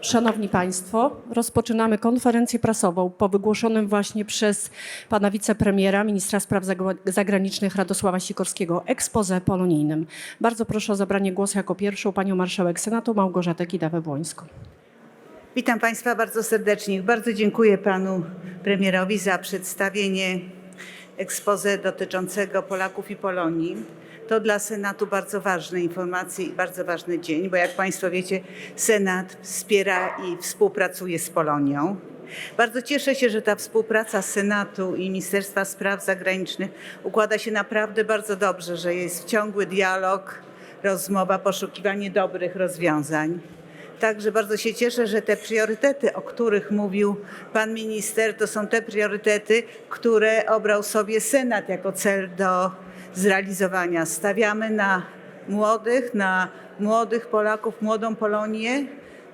Szanowni Państwo, rozpoczynamy konferencję prasową po wygłoszonym właśnie przez pana wicepremiera, ministra spraw zagranicznych Radosława Sikorskiego expose polonijnym. Bardzo proszę o zabranie głosu jako pierwszą panią marszałek Senatu Małgorzatę Kidawę-Błońską. Witam Państwa bardzo serdecznie. Bardzo dziękuję Panu Premierowi za przedstawienie expose dotyczącego Polaków i Polonii. To dla Senatu bardzo ważne informacje i bardzo ważny dzień, bo jak Państwo wiecie, Senat wspiera i współpracuje z Polonią. Bardzo cieszę się, że ta współpraca Senatu i Ministerstwa Spraw Zagranicznych układa się naprawdę bardzo dobrze, że jest ciągły dialog, rozmowa, poszukiwanie dobrych rozwiązań. Także bardzo się cieszę, że te priorytety, o których mówił pan minister, to są te priorytety, które obrał sobie Senat jako cel do zrealizowania. Stawiamy na młodych, na młodych Polaków, młodą Polonię.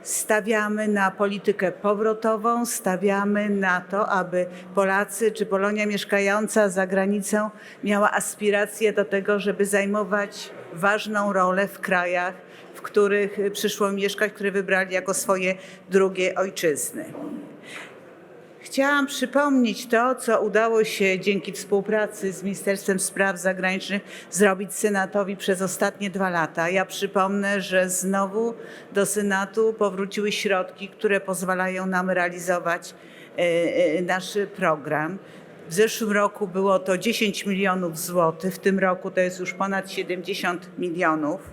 Stawiamy na politykę powrotową, stawiamy na to, aby Polacy czy Polonia mieszkająca za granicą miała aspiracje do tego, żeby zajmować ważną rolę w krajach, w których przyszło mieszkać, które wybrali jako swoje drugie ojczyzny. Chciałam przypomnieć to, co udało się dzięki współpracy z Ministerstwem Spraw Zagranicznych zrobić Senatowi przez ostatnie dwa lata. Ja przypomnę, że znowu do Senatu powróciły środki, które pozwalają nam realizować e, e, nasz program. W zeszłym roku było to 10 milionów złotych, w tym roku to jest już ponad 70 milionów.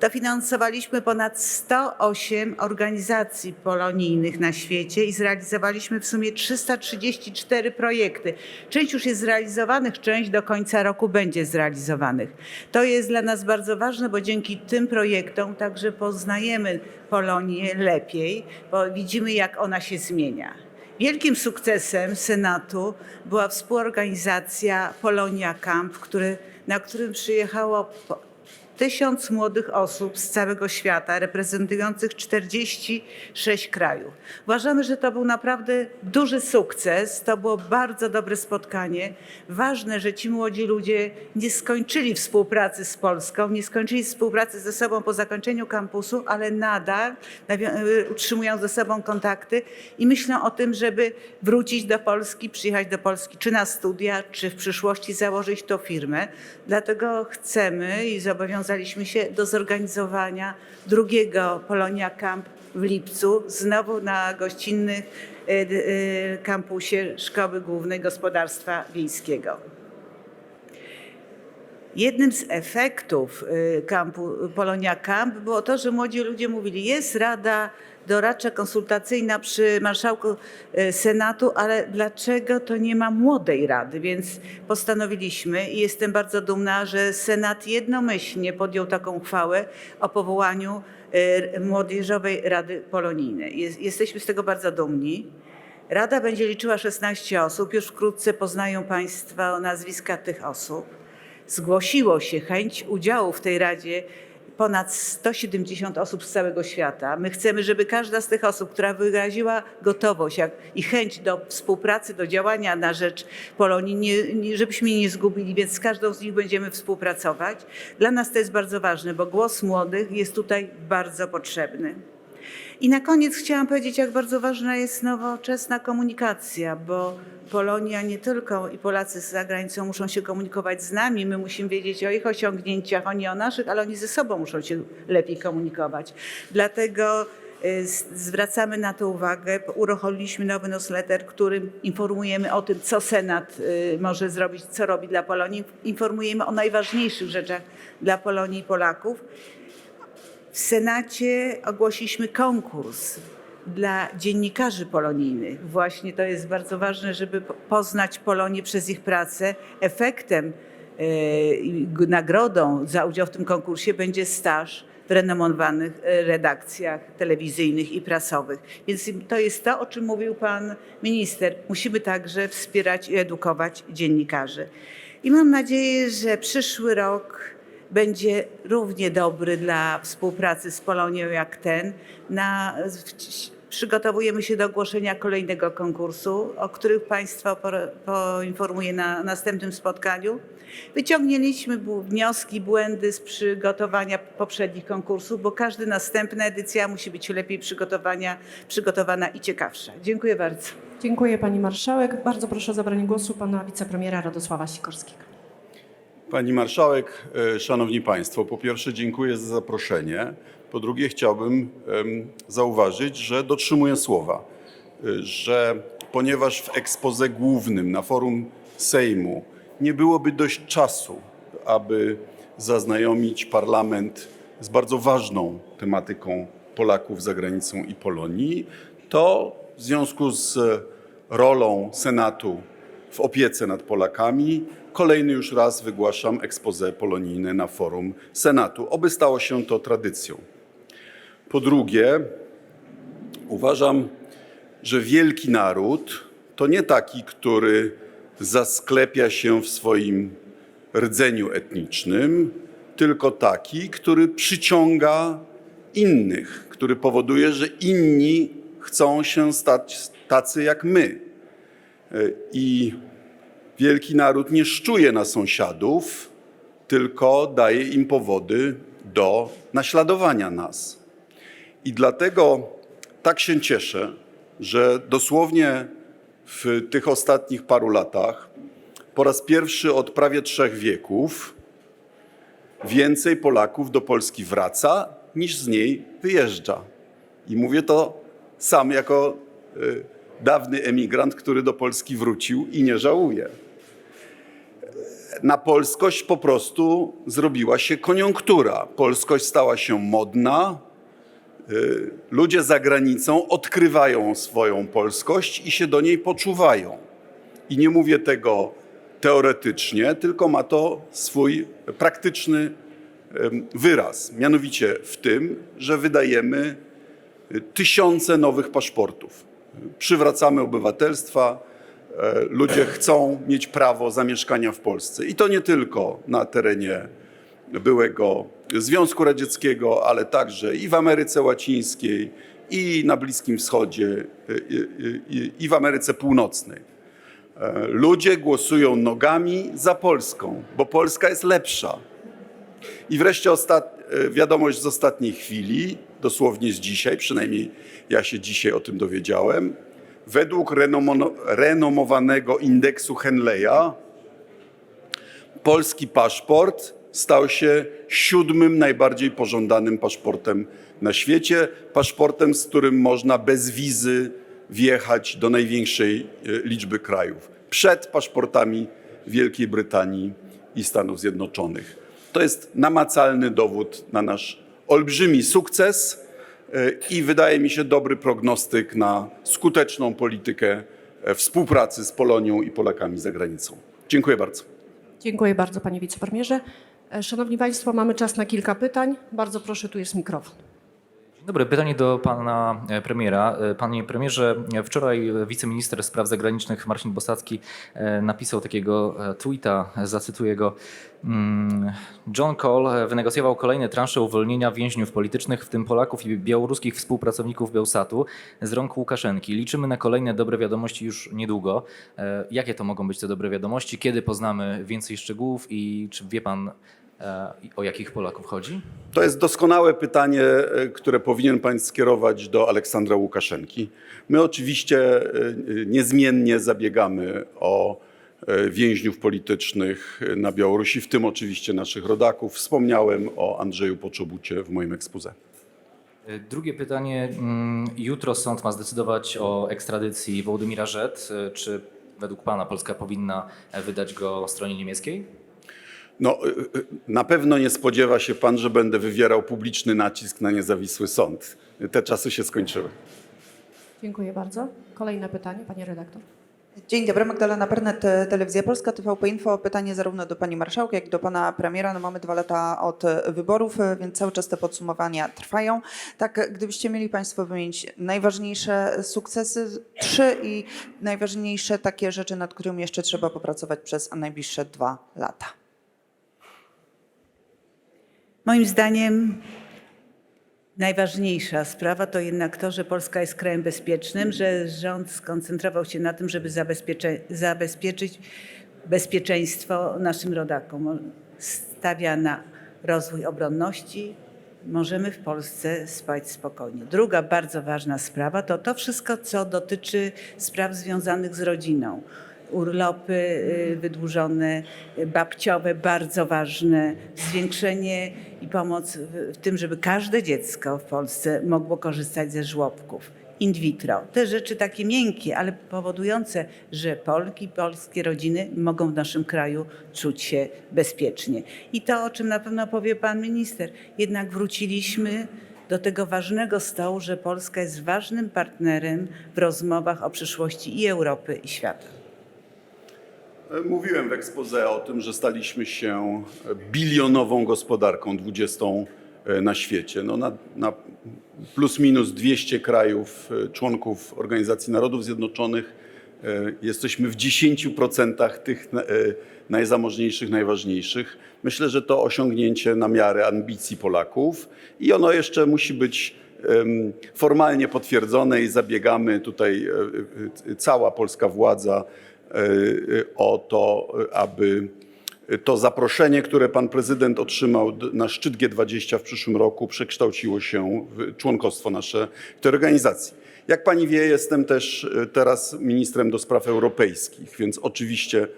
Dofinansowaliśmy ponad 108 organizacji polonijnych na świecie i zrealizowaliśmy w sumie 334 projekty. Część już jest zrealizowanych, część do końca roku będzie zrealizowanych. To jest dla nas bardzo ważne, bo dzięki tym projektom także poznajemy Polonię lepiej, bo widzimy jak ona się zmienia. Wielkim sukcesem Senatu była współorganizacja Polonia Camp, który, na którym przyjechało tysiąc młodych osób z całego świata, reprezentujących 46 krajów. Uważamy, że to był naprawdę duży sukces. To było bardzo dobre spotkanie. Ważne, że ci młodzi ludzie nie skończyli współpracy z Polską, nie skończyli współpracy ze sobą po zakończeniu kampusu, ale nadal y, utrzymują ze sobą kontakty i myślą o tym, żeby wrócić do Polski, przyjechać do Polski, czy na studia, czy w przyszłości założyć tą firmę. Dlatego chcemy i zobowiązaliśmy się do zorganizowania drugiego Polonia Camp w lipcu, znowu na gościnnym y, y, kampusie Szkoły Głównej Gospodarstwa Wiejskiego. Jednym z efektów y, kampu, Polonia Camp było to, że młodzi ludzie mówili, jest rada doradcza konsultacyjna przy marszałku y, Senatu, ale dlaczego to nie ma młodej rady? Więc postanowiliśmy i jestem bardzo dumna, że Senat jednomyślnie podjął taką uchwałę o powołaniu y, Młodzieżowej Rady Polonijnej. Jest, jesteśmy z tego bardzo dumni. Rada będzie liczyła 16 osób. Już wkrótce poznają Państwo nazwiska tych osób zgłosiło się chęć udziału w tej Radzie ponad 170 osób z całego świata. My chcemy, żeby każda z tych osób, która wyraziła gotowość i chęć do współpracy, do działania na rzecz Polonii, nie, nie, żebyśmy nie zgubili, więc z każdą z nich będziemy współpracować. Dla nas to jest bardzo ważne, bo głos młodych jest tutaj bardzo potrzebny. I na koniec chciałam powiedzieć, jak bardzo ważna jest nowoczesna komunikacja, bo Polonia nie tylko i Polacy za granicą muszą się komunikować z nami, my musimy wiedzieć o ich osiągnięciach, oni o naszych, ale oni ze sobą muszą się lepiej komunikować. Dlatego y, z- zwracamy na to uwagę. Uruchomiliśmy nowy newsletter, którym informujemy o tym, co Senat y, może zrobić, co robi dla Polonii. Informujemy o najważniejszych rzeczach dla Polonii i Polaków. W Senacie ogłosiliśmy konkurs dla dziennikarzy polonijnych. Właśnie to jest bardzo ważne, żeby po- poznać Polonię przez ich pracę. Efektem g- nagrodą za udział w tym konkursie będzie staż w renomowanych e, redakcjach telewizyjnych i prasowych. Więc to jest to, o czym mówił pan minister. Musimy także wspierać i edukować dziennikarzy. I mam nadzieję, że przyszły rok będzie równie dobry dla współpracy z Polonią jak ten. Na, przygotowujemy się do ogłoszenia kolejnego konkursu, o których Państwa poinformuję na następnym spotkaniu. Wyciągnęliśmy wnioski, błędy z przygotowania poprzednich konkursów, bo każda następna edycja musi być lepiej przygotowania, przygotowana i ciekawsza. Dziękuję bardzo. Dziękuję pani marszałek. Bardzo proszę o zabranie głosu pana wicepremiera Radosława Sikorskiego. Pani marszałek, e, szanowni państwo, po pierwsze dziękuję za zaproszenie. Po drugie chciałbym zauważyć, że dotrzymuję słowa, e, że ponieważ w ekspoze głównym na forum Sejmu nie byłoby dość czasu, aby zaznajomić parlament z bardzo ważną tematyką Polaków za granicą i Polonii, to w związku z rolą Senatu w opiece nad Polakami. Kolejny już raz wygłaszam expose polonijne na forum Senatu. Oby stało się to tradycją. Po drugie, uważam, że wielki naród to nie taki, który zasklepia się w swoim rdzeniu etnicznym, tylko taki, który przyciąga innych, który powoduje, że inni chcą się stać tacy jak my. I wielki naród nie szczuje na sąsiadów, tylko daje im powody do naśladowania nas. I dlatego tak się cieszę, że dosłownie w tych ostatnich paru latach, po raz pierwszy od prawie trzech wieków, więcej Polaków do Polski wraca niż z niej wyjeżdża. I mówię to sam jako y, dawny emigrant, który do Polski wrócił i nie żałuje. Na polskość po prostu zrobiła się koniunktura. Polskość stała się modna. Y, Ludzie za granicą odkrywają swoją polskość i się do niej poczuwają. I nie mówię tego teoretycznie, tylko ma to swój praktyczny wyraz. Mianowicie w tym, że wydajemy y, tysiące nowych paszportów. Przywracamy obywatelstwa. E, Ludzie chcą mieć prawo zamieszkania w Polsce. I to nie tylko na terenie byłego Związku Radzieckiego, ale także i w Ameryce Łacińskiej, i na Bliskim Wschodzie, i, i, i- w Ameryce Północnej. E, Ludzie głosują nogami za Polską, bo Polska jest lepsza. I wreszcie ostat... e, wiadomość z ostatniej chwili, dosłownie z dzisiaj, przynajmniej ja się dzisiaj o tym dowiedziałem. Według renomowanego indeksu Henleya polski paszport stał się siódmym najbardziej pożądanym paszportem na świecie. Paszportem, z którym można bez wizy wjechać do największej e, liczby krajów. Przed paszportami Wielkiej Brytanii i Stanów Zjednoczonych. To jest namacalny dowód na nasz olbrzymi sukces i wydaje mi się dobry prognostyk na skuteczną politykę e, współpracy z Polonią i Polakami za granicą. Dziękuję bardzo. Dziękuję bardzo panie wicepremierze. E, Szanowni państwo, mamy czas na kilka pytań. Bardzo proszę, tu jest mikrofon. Dobry, pytanie do pana e, premiera. E, Panie premierze, wczoraj wiceminister spraw zagranicznych Marcin Bosacki e, napisał takiego tweeta, zacytuję go. Mm, John Cole wynegocjował kolejne transze uwolnienia więźniów politycznych, w tym Polaków i białoruskich współpracowników Bełsatu z rąk Łukaszenki. Liczymy na kolejne dobre wiadomości już niedługo. Jakie to mogą być te dobre wiadomości? Kiedy poznamy więcej szczegółów i czy wie pan o jakich Polaków chodzi? To jest doskonałe pytanie, e, które powinien pan skierować do Aleksandra Łukaszenki. My oczywiście e, niezmiennie zabiegamy o e, więźniów politycznych na Białorusi, w tym oczywiście naszych rodaków. Wspomniałem o Andrzeju Poczobucie w moim ekspoze. E, Drugie pytanie. Mm, Jutro sąd ma zdecydować o ekstradycji Wołodymira Rzet. E, Czy według Pana Polska powinna e, wydać go stronie niemieckiej? No, y, y, na pewno nie spodziewa się pan, że będę wywierał publiczny nacisk na niezawisły sąd. Te czasy się skończyły. Dziękuję bardzo. Kolejne pytanie, pani redaktor. Dzień dobry, Magdalena Pernet, te- Telewizja Polska, TVP Info. Pytanie zarówno do pani marszałka, jak i do pana premiera. No mamy dwa lata od wyborów, więc cały czas te podsumowania trwają. Tak, gdybyście mieli państwo wymienić najważniejsze sukcesy, trzy i najważniejsze takie rzeczy, nad którymi jeszcze trzeba popracować przez najbliższe dwa lata. Moim zdaniem Najważniejsza sprawa to jednak to, że Polska jest krajem bezpiecznym, że rząd skoncentrował się na tym, żeby zabezpieczyć bezpieczeństwo naszym rodakom. Stawia na rozwój obronności. Możemy w Polsce spać spokojnie. Druga bardzo ważna sprawa to to wszystko, co dotyczy spraw związanych z rodziną. Urlopy y, wydłużone, y, babciowe, bardzo ważne, zwiększenie i pomoc w, tym, żeby każde dziecko w Polsce mogło korzystać ze żłobków in vitro. Te rzeczy takie miękkie, ale powodujące, że Polki, polskie rodziny mogą w naszym kraju czuć się bezpiecznie. I to, o czym na pewno powie pan minister, jednak wróciliśmy do tego ważnego stołu, że Polska jest ważnym partnerem w rozmowach o przyszłości i Europy, i świata. Mówiłem w expose o tym, że staliśmy się bilionową gospodarką, 20 na świecie. No na, na plus minus 200 krajów, e, członków Organizacji Narodów Zjednoczonych. e, Jesteśmy w 10% tych e, najzamożniejszych, najważniejszych. Myślę, że to osiągnięcie na miarę ambicji Polaków i ono jeszcze musi być formalnie potwierdzone i zabiegamy tutaj e, e, cała polska władza e, e, o to, e, aby to zaproszenie, które pan prezydent otrzymał na szczyt G20 w przyszłym roku, przekształciło się w członkostwo nasze tej organizacji. Jak pani wie, jestem też e, teraz ministrem do spraw europejskich, więc oczywiście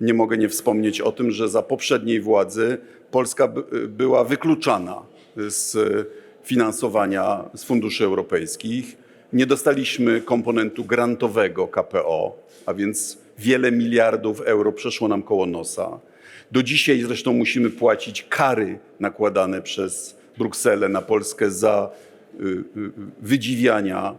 nie mogę nie wspomnieć o tym, że za poprzedniej władzy Polska by- była wykluczana z finansowania z funduszy europejskich. Nie dostaliśmy komponentu grantowego KPO, a więc wiele miliardów euro przeszło nam koło nosa. Do dzisiaj zresztą musimy płacić kary nakładane przez Brukselę na Polskę za y, y, wydziwiania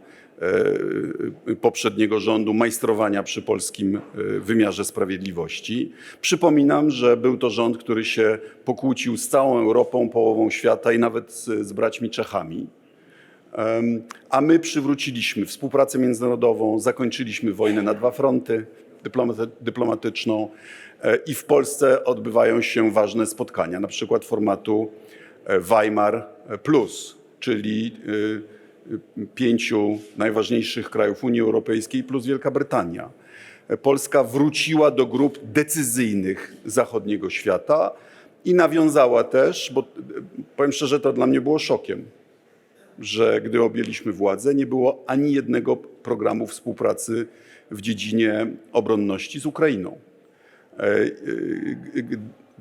e, poprzedniego rządu, majstrowania przy polskim e, wymiarze sprawiedliwości. Przypominam, że był to rząd, który się pokłócił z całą Europą, połową świata i nawet z, z braćmi Czechami. A my przywróciliśmy współpracę międzynarodową, zakończyliśmy wojnę na dwa fronty, dyplomatyczną e, i w Polsce odbywają się ważne spotkania, na przykład formatu e, Weimar Plus, czyli y, pięciu najważniejszych krajów Unii Europejskiej plus Wielka Brytania. E, Polska wróciła do grup decyzyjnych zachodniego świata i nawiązała też, bo e, powiem szczerze, to dla mnie było szokiem, że gdy objęliśmy władzę, nie było ani jednego programu współpracy w dziedzinie obronności z Ukrainą. E, e,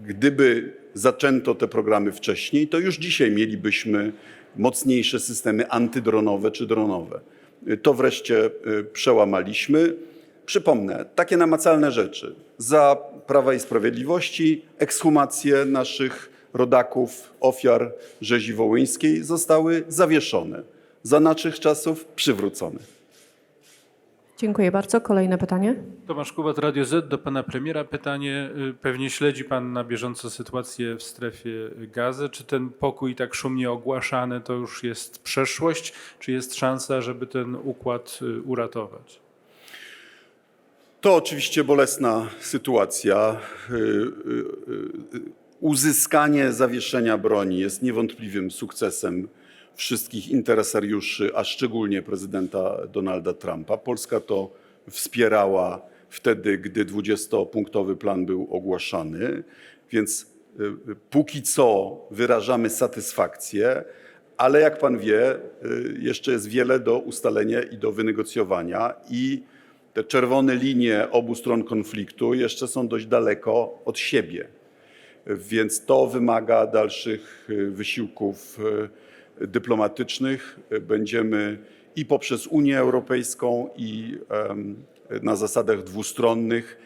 Gdyby zaczęto te programy wcześniej, to już dzisiaj mielibyśmy mocniejsze systemy antydronowe czy dronowe. E, To wreszcie przełamaliśmy. Przypomnę, takie namacalne rzeczy. Za Prawa i Sprawiedliwości ekshumacje naszych rodaków, ofiar rzezi wołyńskiej zostały zawieszone. Za naszych czasów przywrócone. Dziękuję bardzo. Kolejne pytanie. Tomasz Kubat, Radio Z. Do pana premiera pytanie. Y, Pewnie śledzi pan na bieżąco sytuację w strefie gazy. Czy ten pokój tak szumnie ogłaszany to już jest przeszłość? Czy jest szansa, żeby ten układ y, uratować? To oczywiście bolesna sytuacja. Uzyskanie zawieszenia broni jest niewątpliwym sukcesem wszystkich interesariuszy, a szczególnie prezydenta Donalda Trumpa. Polska to wspierała wtedy, gdy 20-punktowy plan był ogłaszany, więc y, y, póki co wyrażamy satysfakcję, ale jak pan wie, y, jeszcze jest wiele do ustalenia i do wynegocjowania i te czerwone linie obu stron konfliktu jeszcze są dość daleko od siebie. Więc to wymaga dalszych y, wysiłków y, dyplomatycznych. Będziemy i poprzez Unię Europejską, i na zasadach dwustronnych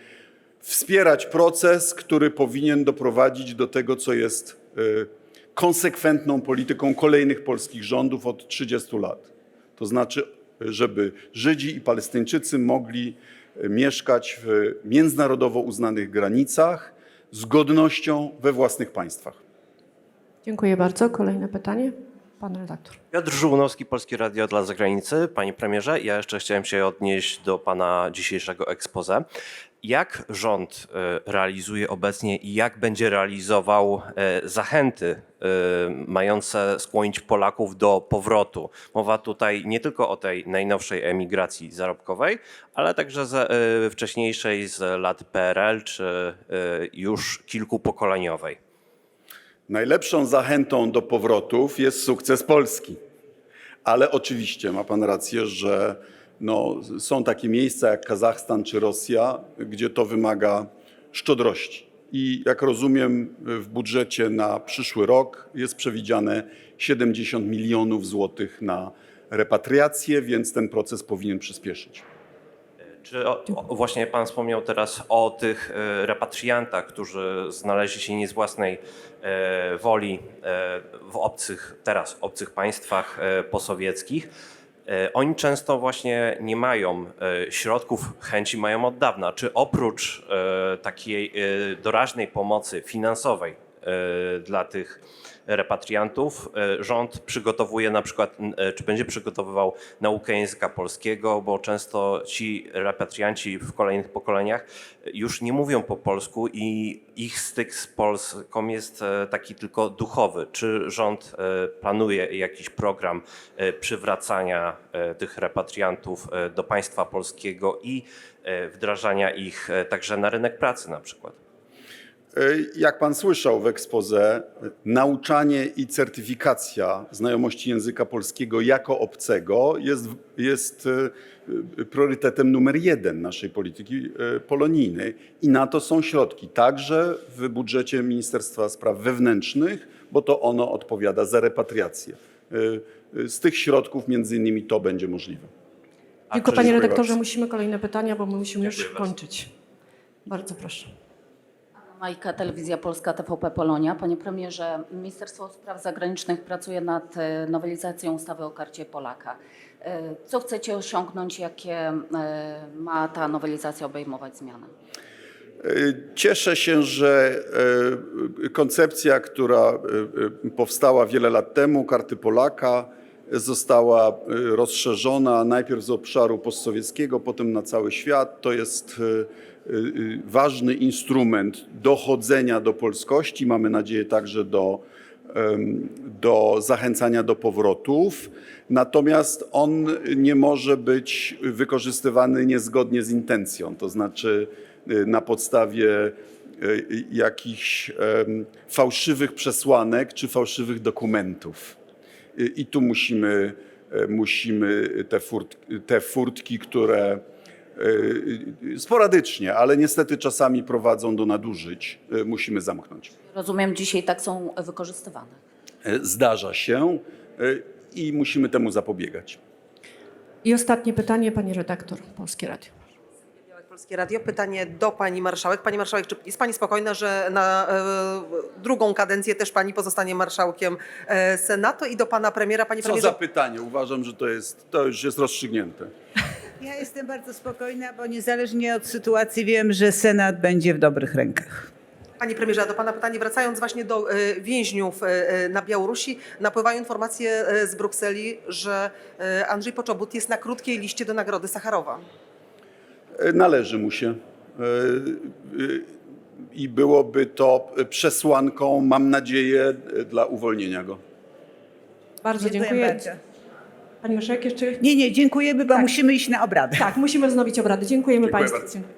wspierać proces, który powinien doprowadzić do tego, co jest y, konsekwentną polityką kolejnych polskich rządów od 30 lat. To znaczy, żeby Żydzi i Palestyńczycy mogli mieszkać w międzynarodowo uznanych granicach z godnością we własnych państwach. Dziękuję bardzo. Kolejne pytanie. Pan redaktor. Piotr Żółnowski, Polskie Radio dla Zagranicy. Panie premierze, ja jeszcze chciałem się odnieść do pana dzisiejszego expose. Jak rząd e, realizuje obecnie i jak będzie realizował e, zachęty e, mające skłonić Polaków do powrotu? Mowa tutaj nie tylko o tej najnowszej emigracji zarobkowej, ale także z, wcześniejszej z lat PRL czy już kilkupokoleniowej. Najlepszą zachętą do powrotów jest sukces Polski. Ale oczywiście ma pan rację, że no, są takie miejsca jak Kazachstan czy Rosja, gdzie to wymaga szczodrości. I jak rozumiem, w budżecie na przyszły rok jest przewidziane 70 milionów złotych na repatriację, więc ten proces powinien przyspieszyć. Czy właśnie Pan wspomniał teraz o tych e, repatriantach, którzy znaleźli się nie z własnej e, woli e, w obcych, teraz obcych państwach posowieckich. Oni często właśnie nie mają środków, chęci mają od dawna. Czy oprócz takiej doraźnej pomocy finansowej dla tych repatriantów. E, Rząd przygotowuje na przykład, e, czy będzie przygotowywał naukę języka polskiego, bo często ci repatrianci w kolejnych pokoleniach już nie mówią po polsku i ich styk z Polską jest e, taki tylko duchowy. Czy rząd e, planuje jakiś program e, przywracania e, tych repatriantów e, do państwa polskiego i e, wdrażania ich e, także na rynek pracy na przykład? Jak pan słyszał w ekspoze, nauczanie i certyfikacja znajomości języka polskiego jako obcego jest, jest e, priorytetem numer jeden naszej polityki e, polonijnej. I na to są środki, także w budżecie Ministerstwa Spraw Wewnętrznych, bo to ono odpowiada za repatriację. E, e, Z tych środków między innymi to będzie możliwe. Tylko panie redaktorze, bardzo. musimy kolejne pytania, bo my musimy już kończyć. Bardzo proszę. Majka, Telewizja Polska, TVP Polonia. Panie premierze, Ministerstwo Spraw Zagranicznych pracuje nad e, nowelizacją ustawy o karcie Polaka. E, Co chcecie osiągnąć, jakie e, ma ta nowelizacja obejmować zmiany? Cieszę się, że koncepcja, która powstała wiele lat temu, karty Polaka, została rozszerzona najpierw z obszaru postsowieckiego, potem na cały świat. To jest ważny instrument dochodzenia do polskości. Mamy nadzieję także do, do zachęcania do powrotów. Natomiast on nie może być wykorzystywany niezgodnie z intencją, to znaczy y, na podstawie y, jakichś fałszywych przesłanek czy fałszywych dokumentów. Y, I tu musimy, e, musimy te, furt, te furtki, które y, sporadycznie, ale niestety czasami prowadzą do nadużyć, y, musimy zamknąć. Rozumiem, dzisiaj tak są wykorzystywane. E, Zdarza się i musimy temu zapobiegać. I ostatnie pytanie, pani redaktor, Polskie Radio. Polskie Radio. Pytanie do pani marszałek. Pani marszałek, czy jest pani spokojna, że na e, drugą kadencję też pani pozostanie marszałkiem e, Senatu i do pana premiera? Panie Co premierze, za pytanie? Uważam, że to, jest, to już jest rozstrzygnięte. Ja jestem bardzo spokojna, bo niezależnie od sytuacji wiem, że Senat będzie w dobrych rękach. Panie premierze, a do pana pytanie, wracając właśnie do e, więźniów e, e, na Białorusi, napływają informacje e, z Brukseli, że e, Andrzej Poczobut jest na krótkiej liście do Nagrody Sacharowa. Należy mu się. E, e, I byłoby to przesłanką, mam nadzieję, dla uwolnienia go. Bardzo dziękuję. Pani marszałek, jeszcze... Nie, nie, dziękujemy, bo Tak. musimy iść na obrady. Tak, musimy wznowić obrady. Dziękujemy Dziękuję Państwu. bardzo.